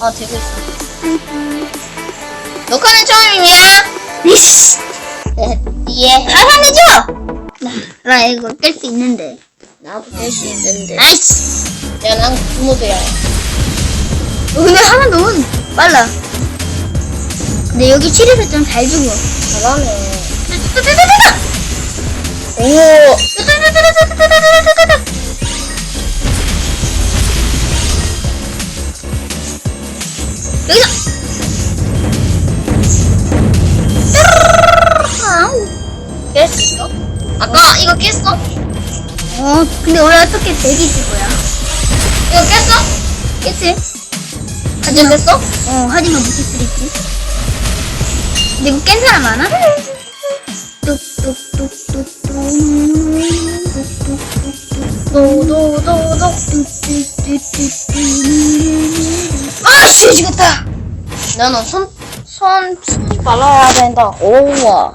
어 되고 있어. 녹화는 처음이냐? 이씨. 네, 예. 가산해줘! 나, 나 이거 깰수 있는데. 나도 될수 있는데. 아이씨. 야, 난 구모드야. 너 그냥 하면 너무 빨라. 근데 여기 칠에서 좀 잘 죽어. 잘하네. 오. 여기서! 아우. 깰수 있어? 아까 이거 깼어? 어, 근데 원래 어떻게 대기 찍어야? 이거 깼어? 그치? 이제 됐어? 어, 하지만 못할 수도 있지. 근데 이거 깬 사람 많아? 쉬 워지겠다. 나는 손, 손, 손이 빨라야 된다. 오와.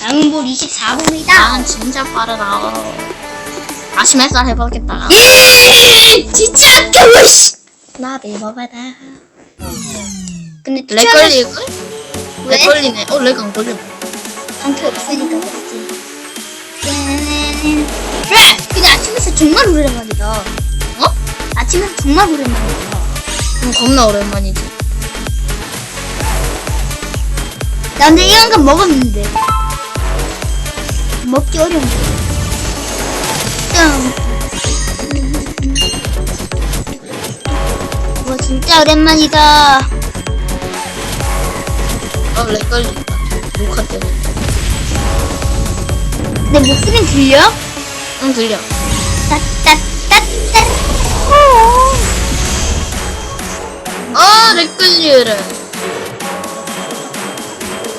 양볼 24분이다. 난 진짜 빠르다. 다시 몇 해보겠다. 예! 진짜 아까워, 씨. 나 배워봐라. 근데 렉 걸리고? 왜? 렉 걸리네. 어, 렉 안 걸려. 방패 없으니까 그렇지. 그래! 근데 아침에서 정말 오랜만이다. 어? 아침에서 정말 오랜만이다. 음, 겁나 오랜만이지. 나 근데 이런 건 먹었는데. 먹기 어려운데. 짠. 와, 진짜 오랜만이다. 어, 렉 걸린다. 녹화 때문에. 내 목소리 들려? 응, 들려. 따따따따. 아, 렉 걸리래.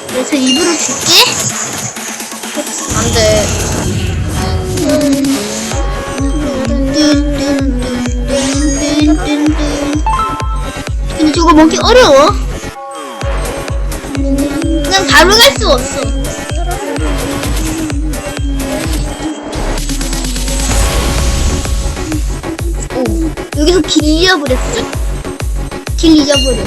그래서 입으로 줄게. 안 돼. 근데 저거 먹기 어려워. 그냥 바로 갈수 없어. 오, 여기서 길 잃어버렸어. 길 잃어버려.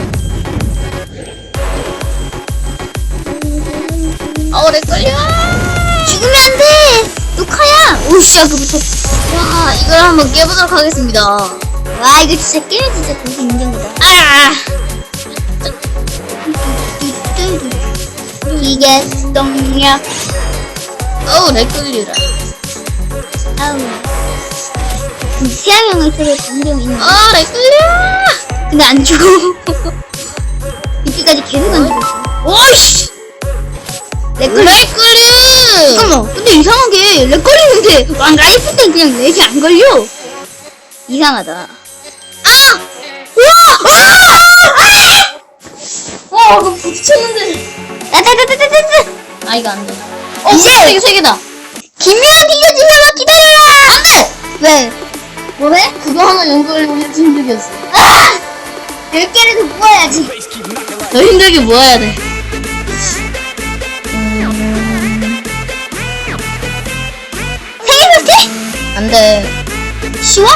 어, 렉 걸려. 죽으면 안 돼! 녹화야! 오씨, 아까부터. 와, 이걸 한번 깨보도록 하겠습니다. 와, 이거 진짜 깨면 진짜 되게 힘든 거다. 아! 이게 수동력. 어우, 렉 걸리라. 아우. 태양형을 쓰고 동경 있는. 아, 렉 걸려! 근데 안 죽어. 이때까지 계속 안 죽었어. 오이씨! 렉 걸려. 렉 걸려! 잠깐만. 근데 이상하게 렉 걸리는데 왕가 있을 땐 그냥 렉이 안 걸려. 이상하다. 아! 우와! 아! 와, 그거 부딪혔는데. 따다다다다다. 아, 이거 안 돼. 어, 이제! 이게 세 개다. 김미안 이겨주려면 기다려라! 안 돼! 왜? 뭐해? 그거 하나 해도 힘들겠어. 아! 열 개를 더 모아야지. 더 힘들게 모아야 돼. 세개몇 개? 안 돼. 쉬워?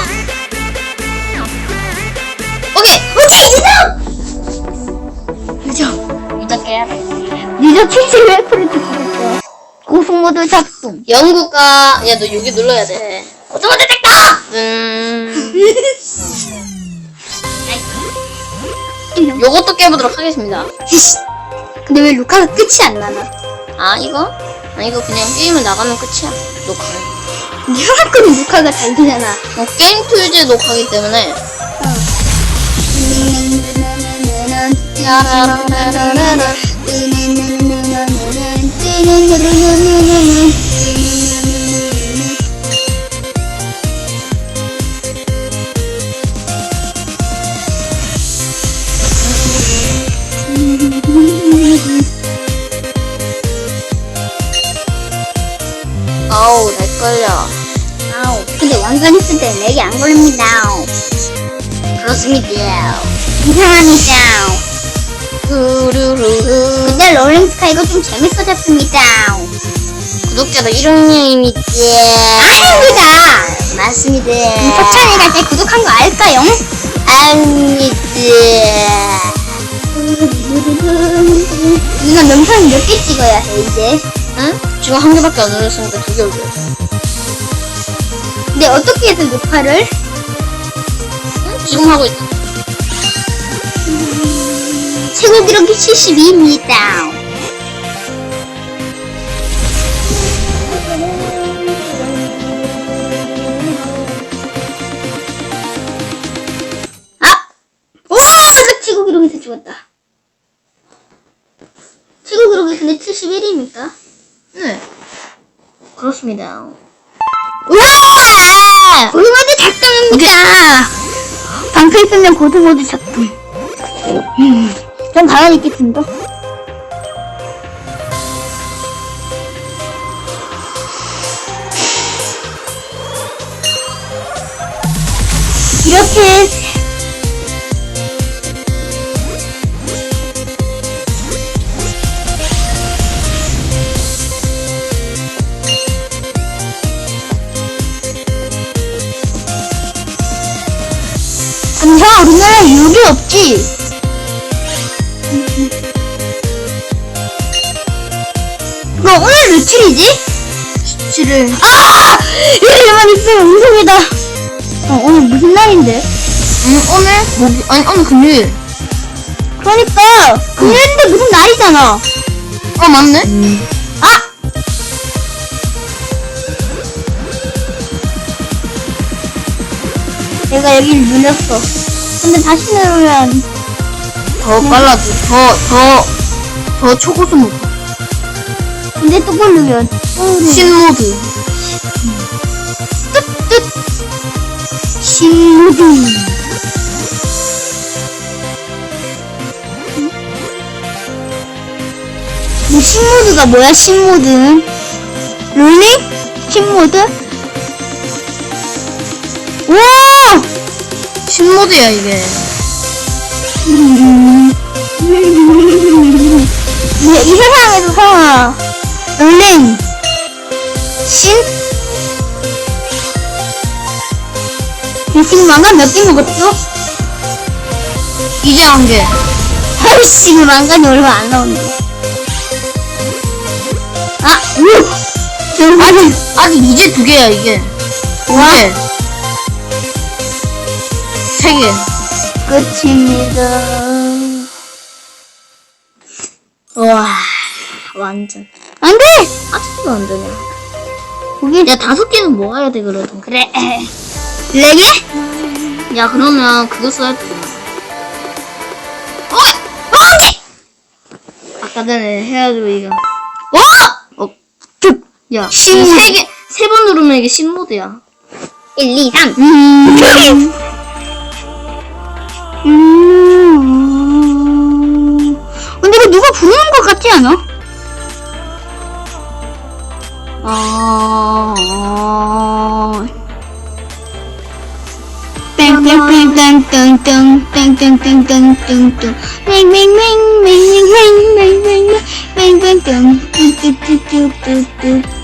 오케이! 오케이, 유정! 유정. 깨야 돼. 유저 71% 죽었어. 고속모드 작동. 영구가, 야, 너 여기 눌러야 돼. 오토마틱 됐다! 음, 요것도 깨보도록 하겠습니다. 근데 왜 루카가 끝이 안 나나? 아, 이거? 아, 이거 그냥 게임을 나가면 끝이야. 내가 거는 루카가 잘 되잖아. 어, 게임 툴즈 녹화기 때문에. 아 걸립니다. 그렇습니다. 이상합니다. 후루루루. 근데 롤링스카 이거 좀 재밌어졌습니다. 구독자도 1억 명입니다. 아닙니다. 맞습니다. 포천이가 제 구독한 거 알까요? 아니지. 누나 영상 몇 개 찍어야 해 이제? 응? 지금 한 개밖에 안 올렸으니까 두개 올렸어. 근데 어떻게 해서 녹화를? 응? 지금 하고 있어. 최고 기록이 72입니다. 아! 우와! 나 최고 기록에서 죽었다. 최고 기록이 근데 71입니까? 네. 그렇습니다. 우와! 고등어도 작성입니다. 방패 쓰면 고등어도 작품. 음, 전 가만히 있겠습니다. 이렇게 유리 없지? 너 오늘 며칠이지? 17일. 아! 이래만 있으면 운송이다. 어, 오늘 무슨 날인데? 응, 오늘? 목이, 아니, 오늘 금요일. 그러니까 금요일인데 무슨 날이잖아. 어, 맞네? 아! 내가 여기를 눌렸어. 근데 다시 누르면 더 빨라져. 더, 더, 더 초고속 모드. 근데 또 누르면 신모드. 뜻뜻 신모드 뭐 신모드가 뭐야 신모드 롤링? 신모드? 우와 신모드야, 이게. 네, 이 세상에서 성아 롤링 신? 망간 몇개 먹었죠? 이제 한 개. 아이씨, 망간이 얼마 안 나오는데. 아, 우! 아직, 아직 이제 두 개야, 이게. 두 와. 개. 세 개. 끝입니다. 와, 완전. 안 돼! 아직도 완전이야. 거기, 야, 다섯 개는 모아야 돼, 그래도. 그래. 네 개? 야, 그러면 그거 써야 돼. 어! 어, 안 돼! 아까 전에 해가지고, 이거. 어! 어, 쭉! 야, 신- 세 개, 세 번 누르면 이게 신모드야. 1, 2, 3. 음. 음. 근데 이거 누가 부르는 것 같지 않아? 아. 땡땡땡땡땡땡땡땡땡땡땡 맹맹맹맹맹맹맹맹맹땡 뚜뚜뚜뚜뚜뚜뚜뚜뚜뚜뚜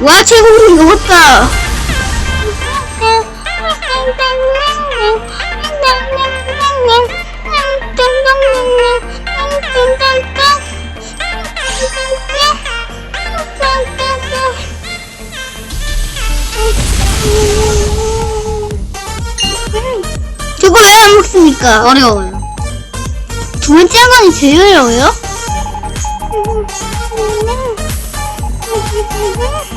와 최고로 먹었다 저거 왜안 먹습니까? 어려워요. 두 번째 한 번이 제일 어려워요? 아!